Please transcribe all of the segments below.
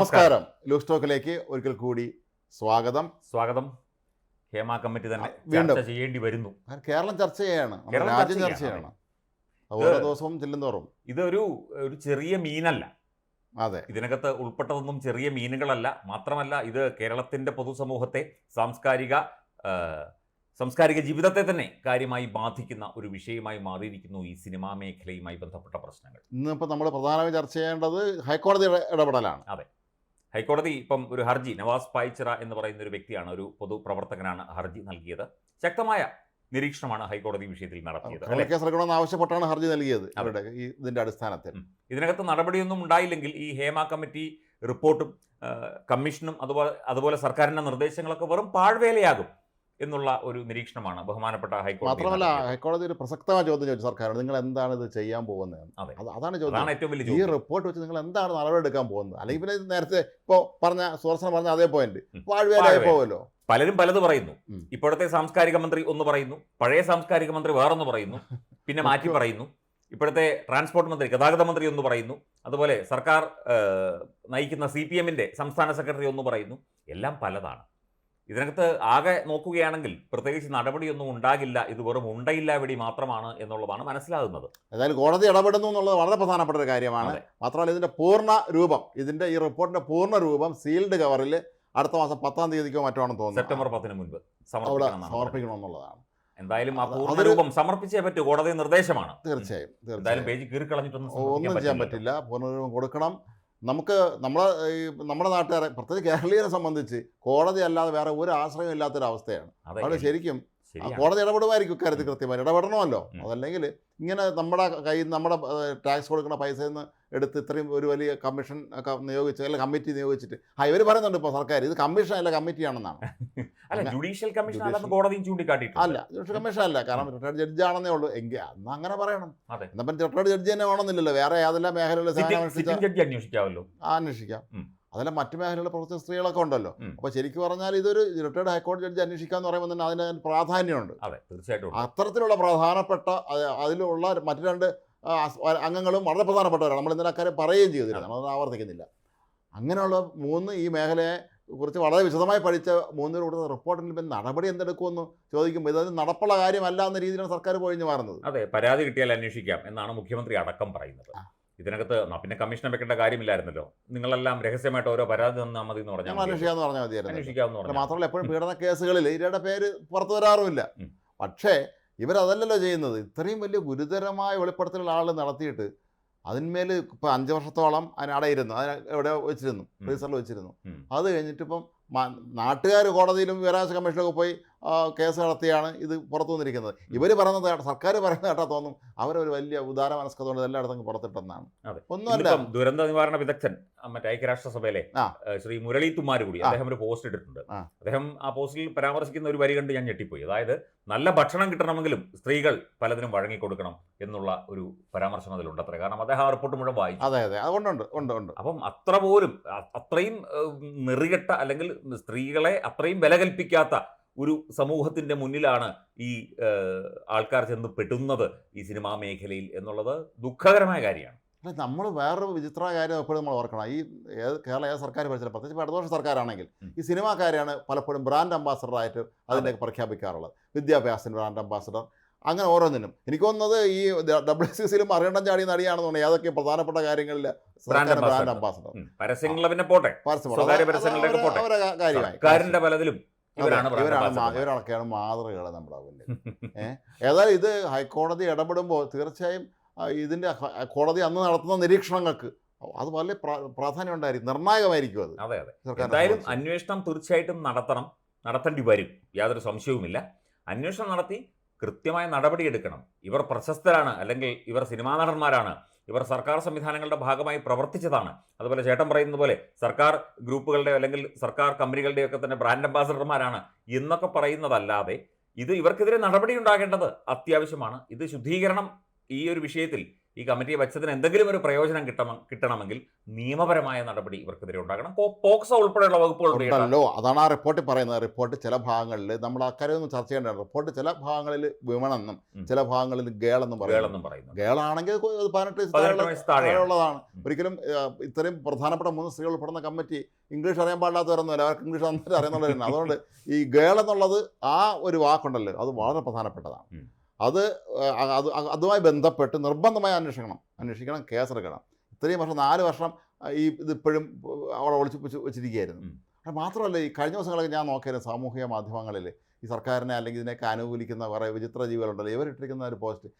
നമസ്കാരം. ലൂസ് ടോക്കിലേക്ക് ഒരിക്കൽ കൂടി സ്വാഗതം. സ്വാഗതം. ഹേമ കമ്മിറ്റി തന്നെ വീണ്ടും. ചർച്ച ചെയ്യേണ്ടി വരുന്നു. കേരളം ചർച്ച ചെയ്യാണ്. രാജ്യം ചർച്ച ചർച്ച ചെയ്യാണ്, ഓരോ ദിവസവും ചെല്ലുന്തോറും ഇതൊരു ഒരു ചെറിയ മീനല്ല. അതെ. ഇതിനകത്ത് ഉൾപ്പെട്ടതൊന്നും ചെറിയ മീനുകളല്ല. മാത്രമല്ല ഇത് കേരളത്തിന്റെ പൊതുസമൂഹത്തെ സാംസ്കാരിക സാംസ്കാരിക ജീവിതത്തെ തന്നെ കാര്യമായി ബാധിക്കുന്ന ഒരു വിഷയമായി മാറിയിരിക്കുന്നു ഈ സിനിമാ മേഖലയുമായി ബന്ധപ്പെട്ട പ്രശ്നങ്ങൾ. ഇന്നിപ്പോൾ നമ്മൾ പ്രധാനമായി ചർച്ച ചെയ്യേണ്ടത് ഹൈക്കോടതിയുടെ ഇടപെടലാണ്. ഇടപെടലാണ് ഹൈക്കോടതി ഇപ്പം ഒരു ഹർജി നവാസ് പായ്ച്ചിറ എന്ന് പറയുന്ന ഒരു വ്യക്തിയാണ് ഒരു പൊതുപ്രവർത്തകനാണ് ഹർജി നൽകിയത്. ശക്തമായ നിരീക്ഷണമാണ് ഹൈക്കോടതി വിഷയത്തിൽ നടത്തിയത്. ആവശ്യപ്പെട്ടാണ് ഹർജി നൽകിയത് അവരുടെ ഈ അടിസ്ഥാനത്തിൽ. ഇതിനകത്ത് നടപടിയൊന്നും ഉണ്ടായില്ലെങ്കിൽ ഈ ഹേമ കമ്മിറ്റി റിപ്പോർട്ടും കമ്മീഷനും അതുപോലെ അതുപോലെ സർക്കാരിന്റെ നിർദ്ദേശങ്ങളൊക്കെ വെറും പാഴ്വേലയാകും. എന്നുള്ള ഒരു നിരീക്ഷണമാണ് ബഹുമാനപ്പെട്ട ഹൈക്കോടതി മാത്രമല്ല. ഹൈക്കോടതി ഒരു പ്രസക്തമായ ചോദ്യം ചോദിച്ചു സർക്കാരോട്. നിങ്ങൾ എന്താണ് ഇത് ചെയ്യാൻ പോകുന്നത് അതെ. അതാണ് ചോദ്യം. ഏറ്റവും വലിയ ഈ റിപ്പോർട്ട് വെച്ച് നിങ്ങൾ എന്താണ് നടപടിയെടുക്കാൻ പോകുന്നത്? അല്ലെങ്കിൽ പിന്നെ നേരത്തെ ഇപ്പോൾ പറഞ്ഞ സുദർശനം പറഞ്ഞ അതേ പോയിന്റ്. വാഴ്വേലായി വാഴ്വേല. പോവല്ലോ? പലരും പലത് പറയുന്നു. ഇപ്പോഴത്തെ സാംസ്കാരിക മന്ത്രി ഒന്ന് പറയുന്നു. പഴയ സാംസ്കാരിക മന്ത്രി വേറൊന്ന് പറയുന്നു. പിന്നെ മാറ്റി പറയുന്നു. ഇപ്പോഴത്തെ ട്രാൻസ്പോർട്ട് മന്ത്രി ഗതാഗത മന്ത്രി ഒന്ന് പറയുന്നു. അതുപോലെ സർക്കാർ നയിക്കുന്ന സി പി എമ്മിന്റെ സംസ്ഥാന സെക്രട്ടറി ഒന്ന് പറയുന്നു. എല്ലാം പലതാണ്. ഇതിനകത്ത് ആകെ നോക്കുകയാണെങ്കിൽ പ്രത്യേകിച്ച് നടപടിയൊന്നും ഉണ്ടാകില്ല ഇത് വെറും ഉണ്ടയില്ല വെടി മാത്രമാണ് എന്നുള്ളതാണ് മനസ്സിലാകുന്നത്. ഏതായാലും കോടതി ഇടപെടുന്നു എന്നുള്ളത് വളരെ പ്രധാനപ്പെട്ട ഒരു കാര്യമാണ്. മാത്രമല്ല ഇതിന്റെ പൂർണ രൂപം ഇതിന്റെ ഈ റിപ്പോർട്ടിന്റെ പൂർണ രൂപം സീൽഡ് കവറിൽ അടുത്ത മാസം പത്താം തീയതിക്കോ മറ്റോ ആണെന്ന് സെപ്റ്റംബർ തോന്നുന്നു പത്തിന് മുൻപ്. സമർപ്പിക്കണമെന്നുള്ളതാണ്. എന്തായാലും ആ പൂർണ രൂപം സമർപ്പിച്ചേ പറ്റൂ കോടതി നിർദ്ദേശമാണ്. തീർച്ചയായും തീർച്ചയായും. പേജ് കീറിക്കളഞ്ഞിട്ടൊന്നും ഒന്നും ചെയ്യാൻ പറ്റില്ല. പൂർണ രൂപം കൊടുക്കണം. നമുക്ക് നമ്മളെ ഈ നമ്മുടെ നാട്ടുകാരെ പ്രത്യേകിച്ച് കേരളീയരെ സംബന്ധിച്ച് കോടതി അല്ലാതെ വേറെ ഒരു ആശ്രയം ഇല്ലാത്തൊരവസ്ഥയാണ്. അവിടെ ശരിക്കും. കോടതി ഇടപെടുമായിരിക്കും ഇക്കാര്യത്തിൽ കൃത്യമായി ഇടപെടണമല്ലോ. അതല്ലെങ്കിൽ ഇങ്ങനെ നമ്മുടെ കയ്യിൽ നമ്മുടെ ടാക്സ് കൊടുക്കുന്ന പൈസയിൽ നിന്ന് എടുത്ത് ഇത്രയും ഒരു വലിയ കമ്മീഷൻ ഒക്കെ നിയോഗിച്ച് അല്ലെങ്കിൽ കമ്മിറ്റി നിയോഗിച്ചിട്ട് ആ ഇവർ പറയുന്നുണ്ട് ഇപ്പോൾ സർക്കാർ ഇത് കമ്മീഷൻ അല്ല കമ്മിറ്റിയാണെന്നാണ്. അല്ല ജുഡീഷ്യൽ കമ്മീഷൻ അല്ലെന്ന് കോടതിയും ചൂണ്ടിക്കാട്ടിയിട്ടുണ്ട്. അല്ല ജുഡീഷ്യൽ കമ്മീഷൻ അല്ല. കാരണം റിട്ടയർഡ് ജഡ്ജാണെന്നേ ഉള്ളൂ. എങ്കിൽ അന്ന് അങ്ങനെ പറയണം. എന്നപ്പം റിട്ടയർഡ് ജഡ്ജി തന്നെ വേണമെന്നില്ലല്ലോ. വേറെ ഏതെല്ലാം മേഖലകളിൽ സിറ്റിംഗ് ജഡ്ജി അന്വേഷിക്കാമല്ലോ ആ അന്വേഷിക്കാം. അതെല്ലാം മറ്റു മേഖലയിലെ പ്രവർത്തിച്ച സ്ത്രീകളൊക്കെ ഉണ്ടല്ലോ. അപ്പൊ അപ്പോൾ ശരിക്കും പറഞ്ഞാൽ ഇതൊരു റിട്ടയർഡ് ഹൈക്കോടതി ജഡ്ജി അന്വേഷിക്കാന്ന് പറയുമ്പോൾ തന്നെ അതിന് പ്രാധാന്യമുണ്ട്. അതെ തീർച്ചയായിട്ടും. അത്തരത്തിലുള്ള പ്രധാനപ്പെട്ട അതിലുള്ള മറ്റു രണ്ട് അംഗങ്ങളും വളരെ പ്രധാനപ്പെട്ടവരാണ്. നമ്മൾ ഇന്നലെ അക്കാര്യം പറയുകയും ചെയ്തിരുന്നു. നമ്മൾ ആവർത്തിക്കുന്നില്ല. അങ്ങനെയുള്ള മൂന്ന് ഈ മേഖലയെ കുറിച്ച് വളരെ വിശദമായി പഠിച്ച മൂന്നിന് കൊടുത്ത റിപ്പോർട്ടിൽ പിന്നെ നടപടി എന്തെടുക്കുമെന്ന് ചോദിക്കുമ്പോൾ ഇതൊരു നടപ്പുള്ള കാര്യമല്ല എന്ന രീതിയിലാണ് സർക്കാർ പൊഴിഞ്ഞു മാറുന്നത്. അതെ പരാതി കിട്ടിയാൽ അന്വേഷിക്കാം എന്നാണ് മുഖ്യമന്ത്രി അടക്കം പറയുന്നത്. ഇതിനകത്ത് പിന്നെ കമ്മീഷൻ വെക്കേണ്ട കാര്യമില്ലായിരുന്നല്ലോ. നിങ്ങളെല്ലാം രഹസ്യമായിട്ട് ഓരോ പരാതി തന്നാൽ മതി എന്ന് പറഞ്ഞാൽ. അന്വേഷിക്കാമെന്ന് പറഞ്ഞാൽ മതിയായിരുന്നു. അന്വേഷിക്കാമെന്ന് പറഞ്ഞു മാത്രമല്ല എപ്പോഴും പീഡന കേസുകളിൽ ഇവരുടെ പേര് പുറത്തു വരാറുമില്ല. പക്ഷേ ഇവരതല്ലല്ലോ ചെയ്യുന്നത്. ഇത്രയും വലിയ ഗുരുതരമായ വെളിപ്പെടുത്തലുള്ള ആൾ നടത്തിയിട്ട് അതിന്മേൽ ഇപ്പം അഞ്ച് വർഷത്തോളം അതിന് അടയിരുന്നു അതിന് എവിടെ വെച്ചിരുന്നു. ഫ്രീസറിൽ വെച്ചിരുന്നു. അത് കഴിഞ്ഞിട്ട് കഴിഞ്ഞിട്ടിപ്പം നാട്ടുകാർ കോടതിയിലും വിവരാവകാശ കമ്മീഷനിലൊക്കെ പോയി കേസ് നടത്തിയാണ് ഇത് പുറത്തു വന്നിരിക്കുന്നത്. ഇവർ പറയുന്നത് കേട്ടാ- സർക്കാർ പറയുന്നത് കേട്ടാ തോന്നും അവരൊരു വലിയ ഉദാര മനസ്കത കൊണ്ട് എല്ലായിടത്തും പുറത്തിട്ടെന്നാണ്. ഒന്നുമല്ല. ദുരന്ത നിവാരണ വിദഗ്ധൻ മറ്റേ ഐക്യരാഷ്ട്രസഭയിലെ ശ്രീ മുരളി തുമാർ കൂടി അദ്ദേഹം ഒരു പോസ്റ്റ് ഇട്ടിട്ടുണ്ട്. അദ്ദേഹം ആ പോസ്റ്റിൽ പരാമർശിക്കുന്ന ഒരു വരി കണ്ട് ഞാൻ ഞെട്ടിപ്പോയി. അതായത് നല്ല ഭക്ഷണം കിട്ടണമെങ്കിലും സ്ത്രീകൾ പലതിനും വഴങ്ങിക്കൊടുക്കണം എന്നുള്ള ഒരു പരാമർശം അതിലുണ്ട് അത്ര കാരണം അദ്ദേഹം ആ റിപ്പോർട്ട് മുഴുവൻ വായിച്ചു. അതെ അതെ. അതുകൊണ്ടുണ്ട് ഉണ്ട് ഉണ്ട് അപ്പം അത്ര പോലും അത്രയും നെറികെട്ട അല്ലെങ്കിൽ സ്ത്രീകളെ അത്രയും വില കൽപ്പിക്കാത്ത ഒരു സമൂഹത്തിന്റെ മുന്നിലാണ് ഈ ആൾക്കാർ ചെന്ന് പെട്ടുന്നത് ഈ സിനിമാ മേഖലയിൽ എന്നുള്ളത് ദുഃഖകരമായ കാര്യമാണ്. അല്ല നമ്മൾ വേറൊരു വിചിത്ര കാര്യം എപ്പോഴും നമ്മൾ ഓർക്കണം. ഈ ഏത് കേരള ഏത് സർക്കാർ ഭരിച്ചാലും പ്രത്യേകിച്ച് ഇടതുപക്ഷ സർക്കാരാണെങ്കിൽ ഈ സിനിമാക്കാരെയാണ് പലപ്പോഴും ബ്രാൻഡ് അംബാസഡറായിട്ട് അതിന്റെ പ്രഖ്യാപിക്കാറുള്ളത്. വിദ്യാഭ്യാസത്തിന് ബ്രാൻഡ് അംബാസഡർ. അങ്ങനെ ഓരോന്നിനും. എനിക്ക് തോന്നുന്നത് ഈ ഡബ്ല്യു സി സിയിലും അറിയണ്ടം ചാടി നടിയാണെന്ന് തോന്നി ഏതൊക്കെ പ്രധാനപ്പെട്ട കാര്യങ്ങളിൽ ബ്രാൻഡ്. അംബാസഡർ. പരസ്യങ്ങളെ പിന്നെ പോട്ടെ. അവരെ കാര്യമായി. സർക്കാരിന്റെ പലതിലും ഇവരാണ് ഇവരാണ് ഇവരൊക്കെയാണ് മാതൃകൾ നമ്മുടെ മുന്നിൽ. ഏഹ് ഏതായാലും ഇത് ഹൈക്കോടതി ഇടപെടുമ്പോൾ തീർച്ചയായും ഇതിന്റെ കോടതി അന്ന് നടത്തുന്ന നിരീക്ഷണങ്ങൾക്ക് അത് വളരെ പ്രാധാന്യം ഉണ്ടായിരിക്കും. നിർണായകമായിരിക്കും അത്. അതെ അതെ. എന്തായാലും അന്വേഷണം തീർച്ചയായിട്ടും നടത്തണം. നടത്തേണ്ടി വരും. യാതൊരു സംശയവുമില്ല. അന്വേഷണം നടത്തി കൃത്യമായ നടപടിയെടുക്കണം. ഇവർ പ്രശസ്തരാണ് അല്ലെങ്കിൽ ഇവർ സിനിമാ നടന്മാരാണ്. ഇവർ സർക്കാർ സംവിധാനങ്ങളുടെ ഭാഗമായി പ്രവർത്തിച്ചതാണ്. അതുപോലെ ചേട്ടൻ പറയുന്നത് പോലെ സർക്കാർ ഗ്രൂപ്പുകളുടെ അല്ലെങ്കിൽ സർക്കാർ കമ്പനികളുടെയൊക്കെ തന്നെ ബ്രാൻഡ് അംബാസഡർമാരാണ് എന്നൊക്കെ പറയുന്നതല്ലാതെ ഇത് ഇവർക്കെതിരെ നടപടി ഉണ്ടാകേണ്ടത് അത്യാവശ്യമാണ്. ഇത് ശുദ്ധീകരണം ഈ ഒരു വിഷയത്തിൽ ഈ കമ്മിറ്റിയെ വെച്ചതിന് എന്തെങ്കിലും ഒരു പ്രയോജനം കിട്ടണം കിട്ടണമെങ്കിൽ നിയമപരമായ നടപടി ഇവർക്കെതിരെ ഉണ്ടാകണം. പോക്സോ ഉൾപ്പെടെയുള്ള വകുപ്പുകൾ അതാണ് ആ റിപ്പോർട്ട് പറയുന്നത്. റിപ്പോർട്ട് ചില ഭാഗങ്ങളിൽ നമ്മൾ അക്കാര്യമൊന്നും ചർച്ച ചെയ്യേണ്ട റിപ്പോർട്ട് ചില ഭാഗങ്ങളിൽ വിമണെന്നും ചില ഭാഗങ്ങളിൽ ഗേളെന്നും പറയുന്നു. പറയുന്നു. ഗേളാണെങ്കിൽ പതിനെട്ട് വയസ്സ് താഴെയുള്ളതാണ്. ഒരിക്കലും ഇത്രയും പ്രധാനപ്പെട്ട മൂന്ന് സ്ത്രീകൾ ഉൾപ്പെടുന്ന കമ്മിറ്റി ഇംഗ്ലീഷ് അറിയാൻ പാടില്ലാത്തവരൊന്നുമില്ല. അവർക്ക് ഇംഗ്ലീഷ് നന്നായിട്ട് അറിയുന്നുള്ളവരാണ് അതുകൊണ്ട് ഈ ഗേൾ എന്നുള്ളത് ആ ഒരു വാക്കുണ്ടല്ലോ. അത് വളരെ പ്രധാനപ്പെട്ടതാണ്. അത് അത് അതുമായി ബന്ധപ്പെട്ട് നിർബന്ധമായി അന്വേഷിക്കണം. അന്വേഷിക്കണം കേസെടുക്കണം. ഇത്രയും വർഷം നാല് വർഷം ഈ ഇതിപ്പോഴും അവിടെ ഒളിച്ചു വെച്ച് വെച്ചിരിക്കുകയായിരുന്നു. മാത്രമല്ല ഈ കഴിഞ്ഞ ദിവസങ്ങളൊക്കെ ഞാൻ നോക്കിയായിരുന്നു സാമൂഹിക മാധ്യമങ്ങളിൽ ഈ സർക്കാരിനെ അല്ലെങ്കിൽ ഇതിനൊക്കെ അനുകൂലിക്കുന്ന കുറേ വിചിത്ര ജീവികളുണ്ടല്ലോ ഇവരിട്ടിരിക്കുന്ന ഒരു പോസ്റ്റ്.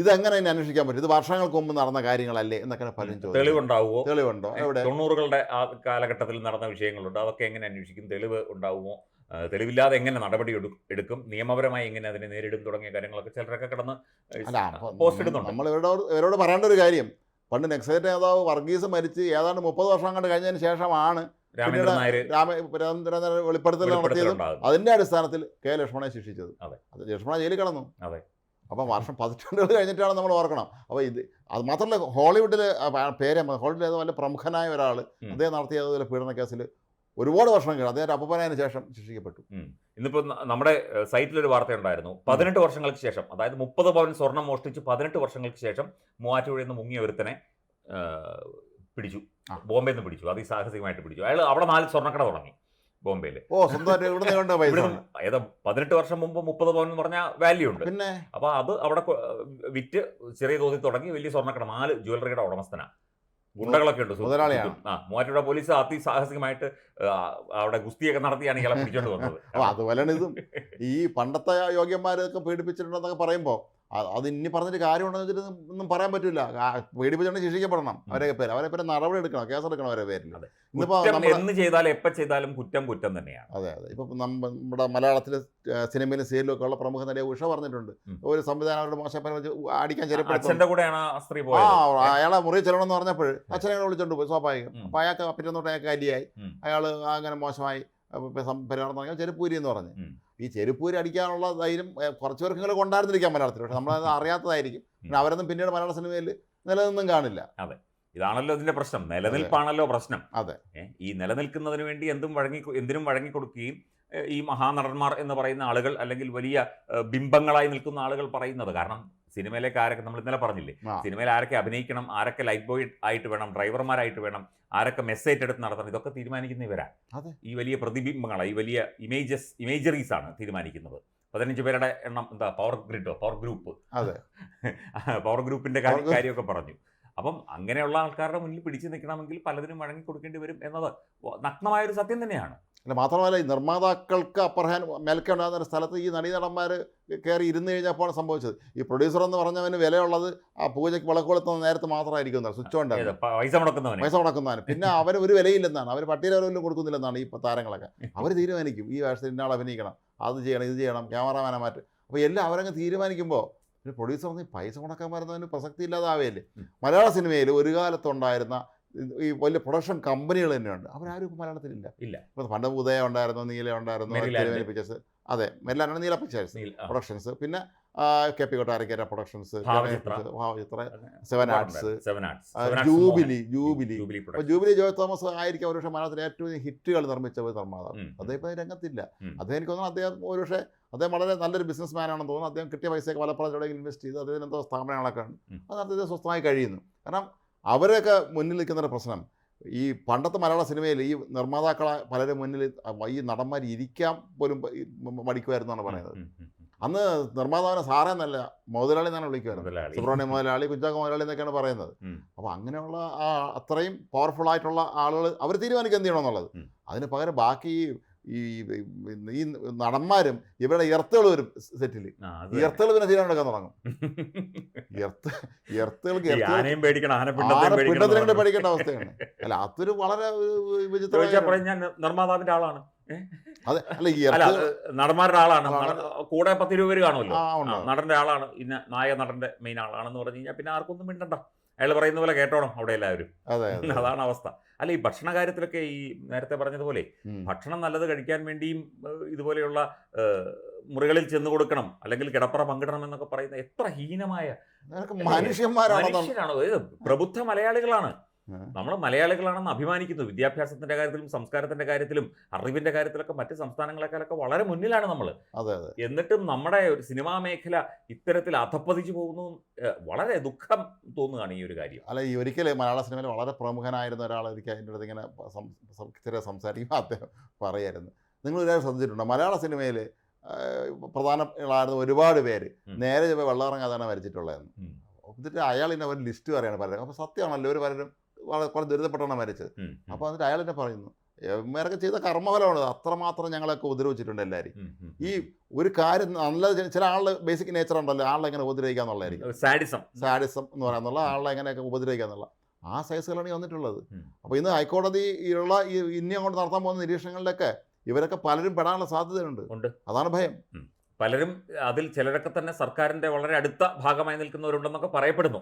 ഇതെങ്ങനെ ഇനി അന്വേഷിക്കാൻ പറ്റും? ഇത് വർഷങ്ങൾക്ക് മുമ്പ് നടന്ന കാര്യങ്ങളല്ലേ എന്നൊക്കെ പലരും ചോദിച്ചു തെളിവുണ്ടാവുമോ? തെളിവുണ്ടോ? എവിടെ? തൊണ്ണൂറുകളുടെ ആ കാലഘട്ടത്തിൽ നടന്ന വിഷയങ്ങളുണ്ട്? അതൊക്കെ എങ്ങനെ അന്വേഷിക്കും? തെളിവ് ഉണ്ടാവുമോ? തെളിവില്ലാതെ എങ്ങനെ നടപടി എടുക്കും? നിയമപരമായി എങ്ങനെ അതിനെ നേരിടും? തുടങ്ങിയ കാര്യങ്ങളൊക്കെ ചിലരൊക്കെ കിടന്ന് പോസ്റ്റ് ഇടുന്നുണ്ട്. നമ്മൾ ഇവരോട് ഇവരോട് പറയേണ്ട ഒരു കാര്യം പണ്ട് നെക്സൈറ്റ് നേതാവ് വർഗീസ് മരിച്ച് ഏതാണ്ട് മുപ്പത് വർഷം കണ്ട് കഴിഞ്ഞതിന് ശേഷമാണ് രാമചന്ദ്രൻ വെളിപ്പെടുത്തൽ നടത്തിയതും. അതിന്റെ അടിസ്ഥാനത്തിൽ കെ ലക്ഷ്മണനെ ശിക്ഷിച്ചത്. അതെ. ലക്ഷ്മണ ജയിലിൽ കിടന്നു. അതെ. അപ്പം വർഷം പതിറ്റാണ്ടുകൾ കഴിഞ്ഞിട്ടാണ് നമ്മൾ ഓർക്കണം. അപ്പോൾ ഇത് അത് മാത്രമല്ല ഹോളിവുഡിൽ പേര് ഹോളിവുഡിൽ ഏതോ വല്ല പ്രമുഖനായ ഒരാൾ. അദ്ദേഹം നടത്തിയ പീഡന കേസിൽ ഒരുപാട് വർഷം കഴിഞ്ഞു. അദ്ദേഹം അപ്പനായതിനു ശേഷം ശിക്ഷിക്കപ്പെട്ടു. ഇന്നിപ്പോൾ നമ്മുടെ സൈറ്റിലൊരു സൈറ്റിൽ ഒരു വാർത്ത ഉണ്ടായിരുന്നു പതിനെട്ട് വർഷങ്ങൾക്ക് ശേഷം അതായത് മുപ്പത് പവൻ സ്വർണം മോഷ്ടിച്ച് പതിനെട്ട് വർഷങ്ങൾക്ക് ശേഷം മൂവാറ്റുപുഴയിൽ നിന്ന് മുങ്ങിയ ഒരുത്തനെ പിടിച്ചു. ബോംബെയിൽ നിന്ന് പിടിച്ചു. അത് സാഹസികമായിട്ട് പിടിച്ചു. അയാൾ അവിടെ നാല് സ്വർണക്കട തുടങ്ങി ബോംബെയിൽ ഓ സ്വന്തമായിട്ട് ഏതാ പതിനെട്ട് വർഷം മുമ്പ് മുപ്പത് പവൻ എന്ന് പറഞ്ഞാൽ വാല്യൂ ഉണ്ട്. പിന്നെ? അപ്പൊ അത് അവിടെ വിറ്റ് ചെറിയ തോതിൽ തുടങ്ങി വലിയ സ്വർണക്കട നാല് ജ്വല്ലറിയുടെ ഉടമസ്ഥനാ. ഗുണ്ടകളൊക്കെ ഉണ്ട്. മുതലാളിയാണ്. ആ മൂവാറ്റുപുഴ പോലീസ് അതിസാഹസികമായിട്ട് അവിടെ ഗുസ്തിയൊക്കെ നടത്തിയാണ് ഇയാളെ പിടിച്ചോണ്ട് വന്നത് അതുപോലെ അതുപോലെയാണ് ഇതും ഈ പണ്ടത്തെ യോഗ്യന്മാരൊക്കെ പീഡിപ്പിച്ചിട്ടുണ്ടെന്നൊക്കെ പറയുമ്പോൾ അത് ഇനി പറഞ്ഞിട്ട് കാര്യമുണ്ടെന്ന് വെച്ചിട്ട് ഒന്നും പറയാൻ പറ്റില്ല പീഡിപ്പിച്ചുകൊണ്ട് ശിക്ഷിക്കപ്പെടണം. അവരെ പേര് അവരെ പേര് നടപടി എടുക്കണം. കേസെടുക്കണം അവരെ പേരിൽ. എന്ന് ചെയ്താലും എപ്പോൾ ചെയ്താലും കുറ്റം കുറ്റം തന്നെയാണ്. അതെ അതെ. ഇപ്പം നമ്മ- നമ്മുടെ മലയാളത്തിലെ സിനിമയിലും സീരിയലും ഒക്കെ ഉള്ള പ്രമുഖ നടിയെ ഉഷ പറഞ്ഞിട്ടുണ്ട്. ഒരു സംവിധാനം അവരുടെ വെച്ച് അടിക്കാൻ അച്ഛന്റെ കൂടെയാണ് സ്ത്രീ ആ അയാളെ മുറി ചെല്ലണമെന്ന് പറഞ്ഞപ്പോൾ അച്ഛനെ വിളിച്ചോണ്ട് പോയി സ്വാഭാവികം. അപ്പൊ അയാൾക്ക് പിറ്റന്നോട്ട് അയാൾക്ക് അലിയായി. അയാൾ അങ്ങനെ മോശമായി പെരുമാറുന്ന പറഞ്ഞാൽ ചെരുപ്പൂരി എന്ന് പറഞ്ഞു. ഈ ചെരുപ്പൂരി അടിക്കാനുള്ള ധൈര്യം കുറച്ച് പേർക്കെങ്കിലും കൊണ്ടായിരുന്നിരിക്കാം മലയാളത്തിൽ. പക്ഷെ നമ്മളത് അറിയാത്തതായിരിക്കും. പിന്നെ അവരൊന്നും പിന്നീട് മലയാള സിനിമയിൽ നിലനിന്നും കാണില്ല. അതെ. ഇതാണല്ലോ ഇതിന്റെ പ്രശ്നം. നിലനിൽപ്പാണല്ലോ പ്രശ്നം. അതെ. ഈ നിലനിൽക്കുന്നതിന് വേണ്ടി എന്തും വഴങ്ങി എന്തിനും വഴങ്ങിക്കൊടുക്കുകയും ഈ മഹാനടന്മാർ എന്ന് പറയുന്ന ആളുകൾ അല്ലെങ്കിൽ വലിയ ബിംബങ്ങളായി നിൽക്കുന്ന ആളുകൾ പറയുന്നത്. കാരണം സിനിമയിലേക്ക് ആരൊക്കെ നമ്മൾ ഇന്നലെ പറഞ്ഞില്ലേ? സിനിമയിൽ ആരൊക്കെ അഭിനയിക്കണം ആരൊക്കെ ലൈറ്റ് ബോയ് ആയിട്ട് വേണം ഡ്രൈവർമാരായിട്ട് വേണം ആരൊക്കെ മെസ്സേജ് എടുത്ത് നടത്തണം ഇതൊക്കെ തീരുമാനിക്കുന്ന ഇവരാ ഈ വലിയ പ്രതിബിംബങ്ങളാണ് ഈ വലിയ ഇമേജസ് ഇമേജറീസ് ആണ് തീരുമാനിക്കുന്നത്. പതിനഞ്ച് പേരുടെ എണ്ണം എന്താ പവർ ഗ്രിഡോ പവർ ഗ്രൂപ്പ് അതെ. പവർ ഗ്രൂപ്പിന്റെ കാര്യമൊക്കെ പറഞ്ഞു. അപ്പം അങ്ങനെയുള്ള ആൾക്കാരുടെ മുന്നിൽ പിടിച്ചു നിൽക്കണമെങ്കിൽ പലതിനും വഴങ്ങി കൊടുക്കേണ്ടി വരും എന്നത് നഗ്നമായൊരു സത്യം തന്നെയാണ്. അല്ല മാത്രമല്ല ഈ നിർമ്മാതാക്കൾക്ക് അപ്പർഹാൻ മേൽക്കെ ഉണ്ടാകുന്ന ഒരു സ്ഥലത്ത് ഈ നടീനടന്മാർ കയറി ഇരുന്ന് കഴിഞ്ഞപ്പോൾ സംഭവിച്ചത്. ഈ പ്രൊഡ്യൂസർ എന്ന് പറഞ്ഞവന് വിലയുള്ളത് ആ പൂജയ്ക്ക് വിളക്കൊളുത്തുന്ന നേരത്തെ മാത്രമായിരിക്കും സ്വിച്ച് പ- പൈസ മുടക്കുന്നവന്. പൈസ മുടക്കുന്നതാണ് പിന്നെ അവർ ഒരു വിലയില്ലെന്നാണ്. അവർ പട്ടിയിൽ അവരൊന്നും കൊടുക്കുന്നില്ലെന്നാണ് ഈ താരങ്ങളൊക്കെ. അവർ തീരുമാനിക്കും. ഈ വേഷത്തിൽ ഇന്നാൾ അഭിനയിക്കണം. അത് ചെയ്യണം ഇത് ചെയ്യണം ക്യാമറമാനെ മാറ്റി. അപ്പോൾ എല്ലാം അവരങ്ങ് തീരുമാനിക്കുമ്പോൾ പിന്നെ പ്രൊഡ്യൂസർ പൈസ മുടക്കാൻ വരുന്നതിന് പ്രസക്തി ഇല്ലാതാവേല്ലേ. മലയാള സിനിമയിൽ ഒരു കാലത്തുണ്ടായിരുന്ന ഈ വലിയ പ്രൊഡക്ഷൻ കമ്പനികൾ തന്നെയുണ്ട്. അവരാരും മലയാളത്തിലില്ല. ഇല്ല. ഇപ്പോൾ പണ്ട് ഉദയ ഉണ്ടായിരുന്നു നീല ഉണ്ടായിരുന്നു പിക്ചേഴ്സ് അതെ മെല്ലാനാണ് നീല പിക്ചേഴ്സ് പ്രൊഡക്ഷൻസ് പിന്നെ K P Kottarakkara productions Bhavachitra. Seven. Arts Jubilee Jubilee Jubilee Joy Thomas ആയിരിക്കും ഒരുപക്ഷെ മലയാളത്തിലെ ഏറ്റവും ഹിറ്റുകൾ നിർമ്മിച്ച ഒരു നിർമ്മാതാവ്. അദ്ദേഹം രംഗത്തില്ല. അദ്ദേഹം എനിക്ക് തോന്നുന്നു അദ്ദേഹം ഒരുപക്ഷെ അദ്ദേഹം വളരെ നല്ലൊരു ബിസിനസ് മാനാണെന്ന് തോന്നുന്നു. അദ്ദേഹം കിട്ടിയ പൈസയൊക്കെ പലപ്പോഴും എവിടെയെങ്കിലും ഇൻവെസ്റ്റ് ചെയ്ത് അദ്ദേഹത്തിന് എന്തോ സ്ഥാപനങ്ങളൊക്കെ ഉണ്ട്. അത് അദ്ദേഹം സ്വസ്ഥമായി കഴിയുന്നു. കാരണം അവരൊക്കെ മുന്നിൽ നിൽക്കുന്നൊരു പ്രശ്നം ഈ പണ്ടത്തെ മലയാള സിനിമയിൽ ഈ നിർമ്മാതാക്കളെ പലരും മുന്നിൽ ഈ നടന്മാർ ഇരിക്കാൻ പോലും മടിക്കുമായിരുന്നാണ് പറയുന്നത്. അന്ന് നിർമ്മാതാവിനെ സാറേ എന്നല്ല മുതലാളി എന്നാണ് വിളിക്കുമായിരുന്നു. സുബ്രഹ്മണ്യ മുതലാളി കുഞ്ചാക്ക മുതലാളി എന്നൊക്കെയാണ് പറയുന്നത്. അപ്പോൾ അങ്ങനെയുള്ള ആ അത്രയും പവർഫുൾ ആയിട്ടുള്ള ആളുകൾ അവർ തീരുമാനിക്കുക എന്ത് ചെയ്യണമെന്നുള്ളത്. അതിന് പകരം ബാക്കി ഈ ഈ നടന്മാരും ഇവരുടെ എർത്തുകൾ വരും സെറ്റിൽ ഈ പിന്നെ തീരാൻ എടുക്കാൻ തുടങ്ങും. പേടിക്കണം പിണ്ടത്തിനെ എന്ന് പഠിക്കേണ്ട അവസ്ഥയാണ്. അല്ല അതൊരു വളരെ വിചിത്ര ഞാൻ നിർമ്മാതാവിന്റെ ആളാണ്. അതെ അല്ല ഈ നടന്മാരുടെ ആളാണ്. കൂടെ പത്ത് രൂപ പേര് കാണുമല്ലോ. നടന്റെ ആളാണ്. ഇന്ന നായക നടന്റെ മെയിൻ ആളാണെന്ന് പറഞ്ഞു കഴിഞ്ഞാൽ പിന്നെ ആർക്കൊന്നും മിണ്ടണ്ട. അയാൾ പറയുന്ന പോലെ കേട്ടോണം അവിടെ എല്ലാവരും. അതെ അതെ അതാണ് അവസ്ഥ. അല്ല ഈ ഭക്ഷണ കാര്യത്തിലൊക്കെ ഈ നേരത്തെ പറഞ്ഞതുപോലെ ഭക്ഷണം നല്ലത് കഴിക്കാൻ വേണ്ടിയും ഇതുപോലെയുള്ള മുറികളിൽ ചെന്ന് കൊടുക്കണം അല്ലെങ്കിൽ കിടപ്പറ പങ്കിടണം എന്നൊക്കെ പറയുന്ന എത്ര ഹീനമായ ഇത് പ്രബുദ്ധ മലയാളികളാണ്. നമ്മൾ മലയാളികളാണെന്ന് അഭിമാനിക്കുന്നു. വിദ്യാഭ്യാസത്തിന്റെ കാര്യത്തിലും സംസ്കാരത്തിന്റെ കാര്യത്തിലും അറിവിന്റെ കാര്യത്തിലൊക്കെ മറ്റ് സംസ്ഥാനങ്ങളെക്കാളൊക്കെ വളരെ മുന്നിലാണ് നമ്മൾ അതെ അതെ. എന്നിട്ടും നമ്മുടെ ഒരു സിനിമാ മേഖല ഇത്തരത്തിൽ അധപ്പതിച്ചു പോകുന്നു. വളരെ ദുഃഖം തോന്നുകയാണ് ഈ ഒരു കാര്യം. അല്ല ഈ ഒരിക്കലും മലയാള സിനിമയിൽ വളരെ പ്രമുഖനായിരുന്ന ഒരാൾ എനിക്ക് അതിന്റെ അടുത്ത് ഇങ്ങനെ ചെറിയ സംസാരിക്കുമ്പോൾ അദ്ദേഹം പറയായിരുന്നു. നിങ്ങൾ കാര്യം ശ്രദ്ധിച്ചിട്ടുണ്ടോ? മലയാള സിനിമയിൽ പ്രധാനമായിരുന്ന ഒരുപാട് പേര് നേരെ വെള്ളമിറങ്ങാതാണ് മരിച്ചിട്ടുള്ളതെന്ന്. ഉം. എന്നിട്ട് അയാൾ ഇന്ന ഒരു ലിസ്റ്റ് പറയാണ് പലരും. അപ്പോൾ സത്യമാണല്ലോ ഒരു പലരും വളരെ കുറേ ദുരിതപ്പെട്ടാണ് മരിച്ചത്. അപ്പോൾ എന്നിട്ട് അയാൾ എന്നെ പറയുന്നു ഇവരൊക്കെ ചെയ്ത കർമ്മഫലമാണ് അത്രമാത്രം ഞങ്ങളൊക്കെ ഉപദ്രവിച്ചിട്ടുണ്ട് എല്ലാവരും. ഈ ഒരു കാര്യം നല്ല ചില ആളുടെ ബേസിക് നേച്ചർ ഉണ്ടല്ലോ ആളെ എങ്ങനെ ഉപദ്രവിക്കുക എന്നുള്ളതായിരിക്കും. സാഡിസം. സാഡിസം എന്ന് പറയാന്നുള്ള ആളെ എങ്ങനെയൊക്കെ ഉപദ്രവിക്കുക എന്നുള്ള. ആ സൈസുകളാണ് ഈ വന്നിട്ടുള്ളത്. അപ്പൊ അപ്പോൾ ഇന്ന് ഹൈക്കോടതി ഉള്ള ഈ ഇനി അങ്ങോട്ട് നടത്താൻ പോകുന്ന നിരീക്ഷണങ്ങളിലൊക്കെ ഇവരൊക്കെ പലരും പെടാനുള്ള സാധ്യതയുണ്ട്. അതാണ് ഭയം. പലരും അതിൽ ചിലരൊക്കെ തന്നെ സർക്കാരിന്റെ വളരെ അടുത്ത ഭാഗമായി നിൽക്കുന്നവരുണ്ടെന്നൊക്കെ പറയപ്പെടുന്നു.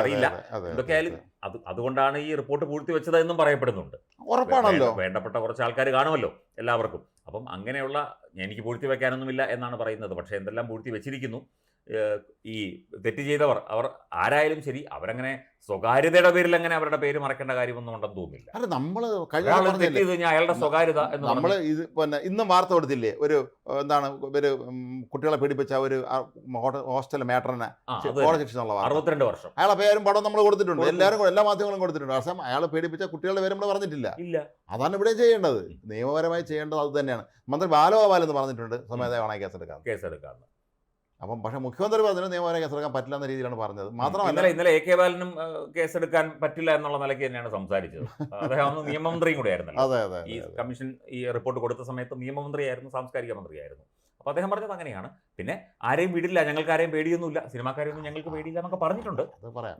അറിയില്ല അതെ, അതെ, അതുകൊണ്ടാണ് ഈ റിപ്പോർട്ട് പൂഴ്ത്തിവെച്ചത് എന്നും പറയപ്പെടുന്നുണ്ട്. ഉറപ്പാണല്ലോ. വേണ്ടപ്പെട്ട കുറച്ച് ആൾക്കാർ കാണുമല്ലോ എല്ലാവർക്കും. അപ്പം അങ്ങനെയുള്ള എനിക്ക് പൂഴ്ത്തി വെക്കാനൊന്നുമില്ല എന്നാണ് പറയുന്നത്. പക്ഷേ എന്തെല്ലാം പൂഴ്ത്തി വെച്ചിരിക്കുന്നു ഈ തെറ്റ് ചെയ്തവർ അവർ ആരായാലും ശരി അവരങ്ങനെ സ്വകാര്യതയുടെ പേരിൽ അങ്ങനെ അവരുടെ പേര് മറക്കേണ്ട കാര്യമൊന്നും ഉണ്ടെന്ന് തോന്നില്ല അല്ല നമ്മൾ അയാളുടെ സ്വകാര്യത എന്ന് നമ്മൾ ഇത് പിന്നെ ഇന്നും വാർത്ത കൊടുത്തില്ലേ? ഒരു എന്താണ് ഒരു കുട്ടികളെ പീഡിപ്പിച്ച ഒരു ഹോസ്റ്റൽ മേട്ടറിനെ അറുപത്തിരണ്ട് വർഷം. അയാളെ പേരും പടം നമ്മൾ കൊടുത്തിട്ടുണ്ട്. എല്ലാവരും എല്ലാ മാധ്യമങ്ങളും കൊടുത്തിട്ടുണ്ട്. പക്ഷേ അയാൾ പീഡിപ്പിച്ച കുട്ടികളുടെ പേര് നമ്മൾ പറഞ്ഞിട്ടില്ല. ഇല്ല. അതാണ് ഇവിടെ ചെയ്യേണ്ടത്. നിയമപരമായി ചെയ്യേണ്ടത് അത് തന്നെയാണ്. മന്ത്രി ബാലഗോപാൽ എന്ന് പറഞ്ഞിട്ടുണ്ട്. വേണമെങ്കിൽ കേസെടുക്കാൻ കേസെടുക്കാന്ന്. അപ്പം പക്ഷേ മുഖ്യമന്ത്രി പറഞ്ഞു നിയമപരമായി കേസെടുക്കാൻ പറ്റില്ല എന്ന രീതിയിലാണ് പറഞ്ഞത്. മാത്രമല്ല ഇന്നലെ എ കെ ബാലനും കേസെടുക്കാൻ പറ്റില്ല എന്നുള്ള നിലയ്ക്ക് തന്നെയാണ് സംസാരിച്ചത്. അദ്ദേഹം നിയമമന്ത്രിയും കൂടെ ആയിരുന്നല്ലോ. അതെ അതെ ഈ. കമ്മീഷൻ ഈ റിപ്പോർട്ട് കൊടുത്ത സമയത്ത് നിയമമന്ത്രിയായിരുന്നു സാംസ്കാരിക മന്ത്രിയായിരുന്നു. അപ്പോൾ അദ്ദേഹം പറഞ്ഞത് അങ്ങനെയാണ്. പിന്നെ ആരെയും വിടില്ല ഞങ്ങൾക്ക് ആരെയും പേടിയൊന്നുമില്ല. സിനിമാക്കാരെയൊന്നും ഞങ്ങൾക്ക് പേടിയില്ല എന്നൊക്കെ പറഞ്ഞിട്ടുണ്ട്. അത് പറയാം.